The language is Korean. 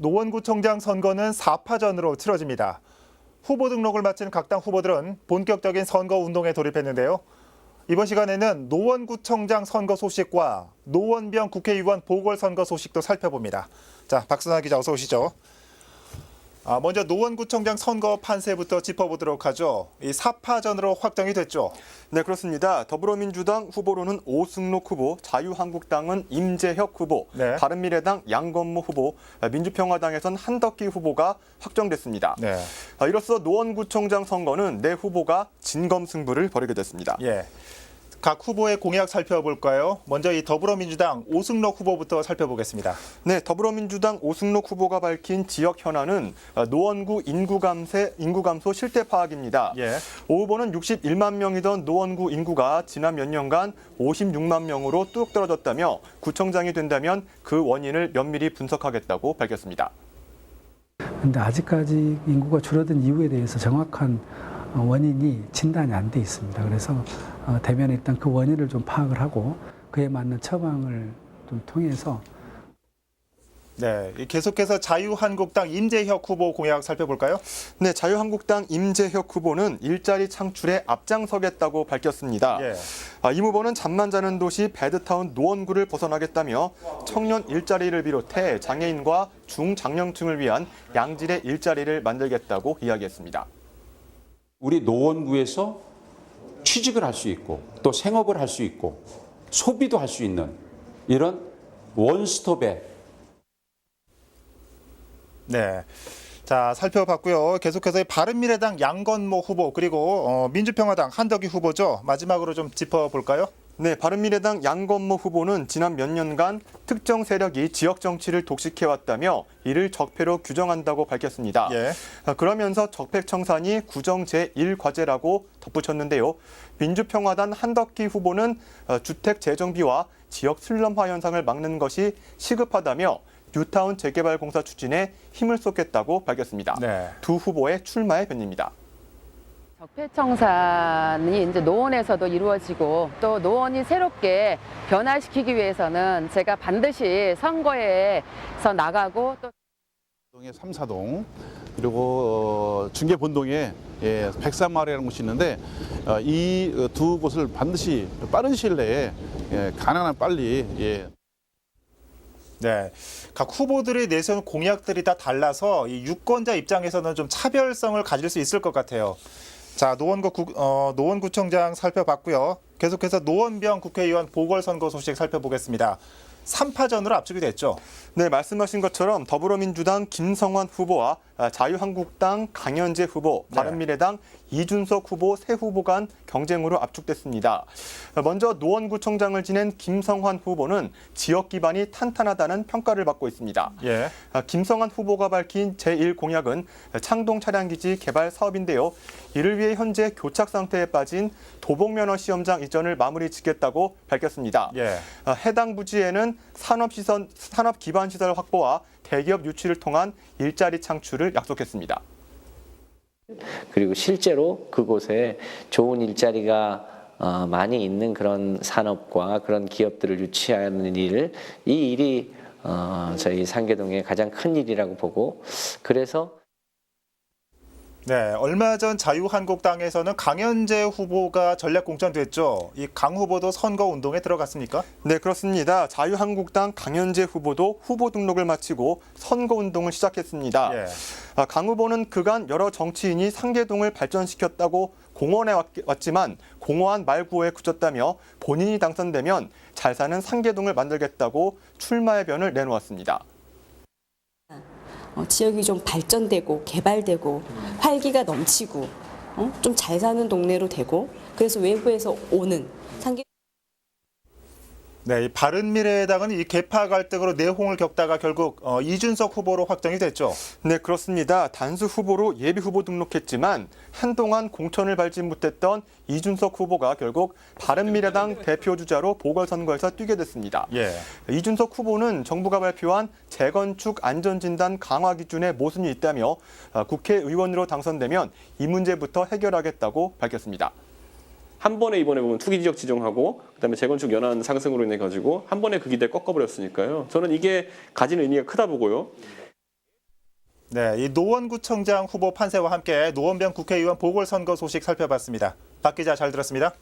노원구청장 선거는 4파전으로 치러집니다. 후보 등록을 마친 각 당 후보들은 본격적인 선거 운동에 돌입했는데요. 이번 시간에는 노원구청장 선거 소식과 노원병 국회의원 보궐선거 소식도 살펴봅니다. 자, 박순아 기자 어서 오시죠. 아, 먼저 노원구청장 선거 판세부터 짚어보도록 하죠. 이 4파전으로 확정이 됐죠. 네, 그렇습니다. 더불어민주당 후보로는 오승록 후보, 자유한국당은 임재혁 후보, 네. 바른미래당 양건모 후보, 민주평화당에선 한덕기 후보가 확정됐습니다. 네. 아, 이로써 노원구청장 선거는 네 후보가 진검승부를 벌이게 됐습니다. 예. 각 후보의 공약 살펴볼까요? 먼저 이 더불어민주당 오승록 후보부터 살펴보겠습니다. 네, 더불어민주당 오승록 후보가 밝힌 지역 현안은 아, 노원구 인구 감세 인구 감소 실태 파악입니다. 예. 오 후보는 61만 명이던 노원구 인구가 지난 몇 년간 56만 명으로 뚝 떨어졌다며 구청장이 된다면 그 원인을 면밀히 분석하겠다고 밝혔습니다. 근데 아직까지 인구가 줄어든 이유에 대해서 정확한 어, 원인이 진단이 안 돼 있습니다. 그래서 어, 대면 일단 그 원인을 좀 파악을 하고 그에 맞는 처방을 좀 통해서 네, 이 계속해서 자유한국당 임재혁 후보 공약 살펴볼까요? 네, 자유한국당 임재혁 후보는 일자리 창출에 앞장서겠다고 밝혔습니다. 예. 아, 임 후보는 잠만 자는 도시 배드타운 노원구를 벗어나겠다며 청년 일자리를 비롯해 장애인과 중장년층을 위한 양질의 일자리를 만들겠다고 이야기했습니다. 우리 노원구에서 취직을 할 수 있고 또 생업을 할 수 있고 소비도 할 수 있는 이런 원스톱의 네. 자, 살펴봤고요. 계속해서 이 바른미래당 양건모 후보 그리고 어, 민주평화당 한덕기 후보죠. 마지막으로 좀 짚어볼까요? 네, 바른미래당 양건모 후보는 지난 몇 년간 특정 세력이 지역 정치를 독식해왔다며 이를 적폐로 규정한다고 밝혔습니다. 예. 아, 그러면서 적폐 청산이 구정 제1과제라고 덧붙였는데요. 민주평화당 한덕기 후보는 어, 주택 재정비와 지역 슬럼화 현상을 막는 것이 시급하다며 뉴타운 재개발 공사 추진에 힘을 쏟겠다고 밝혔습니다. 네. 두 후보의 출마의 변입니다. 적폐청산이 이제 노원에서도 이루어지고 또 노원이 새롭게 변화시키기 위해서는 제가 반드시 선거에서 나가고 또 동의 삼사동 그리고 어, 중계 본동에 예, 백산마을이라는 곳이 있는데 어, 이두 곳을 반드시 빠른 시일 내에 예, 가능한 빨리 예, 네. 각 후보들이 내세운 공약들이 다 달라서 이 유권자 입장에서는 좀 차별성을 가질 수 있을 것 같아요. 자, 노원구 구, 어, 노원구청장 살펴봤고요. 계속해서 노원병 국회의원 보궐선거 소식 살펴보겠습니다. 3파전으로 압축이 됐죠. 네, 말씀하신 것처럼 더불어민주당 김성환 후보와 아, 자유한국당 강현재 후보, 네. 바른미래당 이준석 후보 세 후보 간 경쟁으로 압축됐습니다. 먼저 노원구청장을 지낸 김성환 후보는 지역 기반이 탄탄하다는 평가를 받고 있습니다. 예. 아, 김성환 후보가 밝힌 제1 공약은 창동 차량기지 개발 사업인데요. 이를 위해 현재 교착 상태에 빠진 도봉면허 시험장 이전을 마무리 짓겠다고 밝혔습니다. 예. 아, 해당 부지에는 산업시설, 산업 기반 시설 확보와 대기업 유치를 통한 일자리 창출을 약속했습니다. 그리고 실제로 그곳에 좋은 일자리가 어, 많이 있는 그런 산업과 그런 기업들을 유치하는 일, 이 일이 어, 저희 상계동의 가장 큰 일이라고 보고 그래서 네, 얼마 전 자유한국당에서는 강현재 후보가 전략 공천됐죠. 이 강 후보도 선거 운동에 들어갔습니까? 네, 그렇습니다. 자유한국당 강현재 후보도 후보 등록을 마치고 선거 운동을 시작했습니다. 예. 아, 강 후보는 그간 여러 정치인이 상계동을 발전시켰다고 공언해 왔- 왔지만 공허한 말구호에 그쳤다며 본인이 당선되면 잘 사는 상계동을 만들겠다고 출마의 변을 내놓았습니다. 어, 지역이 좀 발전되고 개발되고 활기가 넘치고 어? 좀 잘 사는 동네로 되고 그래서 외부에서 오는 상계 네, 이 바른 미래당은 이 개파 갈등으로 내홍을 겪다가 결국 어, 이준석 후보로 확정이 됐죠. 네, 그렇습니다. 단수 후보로 예비 후보 등록했지만 한동안 공천을 밟지 못했던 이준석 후보가 결국 바른 미래당 대표 주자로 보궐선거에서 뛰게 됐습니다. 예. 이준석 후보는 정부가 발표한 재건축 안전진단 강화 기준에 모순이 있다며 아, 국회의원으로 당선되면 이 문제부터 해결하겠다고 밝혔습니다. 한 번에 이번에 보면 투기 지역 지정하고 그다음에 재건축 연한 상승으로 인해 가지고 한 번에 그 기대 꺾어버렸으니까요. 저는 이게 가진 의미가 크다 보고요. 네, 이 노원구청장 후보 판세와 함께 노원병 국회의원 보궐선거 소식 살펴봤습니다. 박 기자 잘 들었습니다.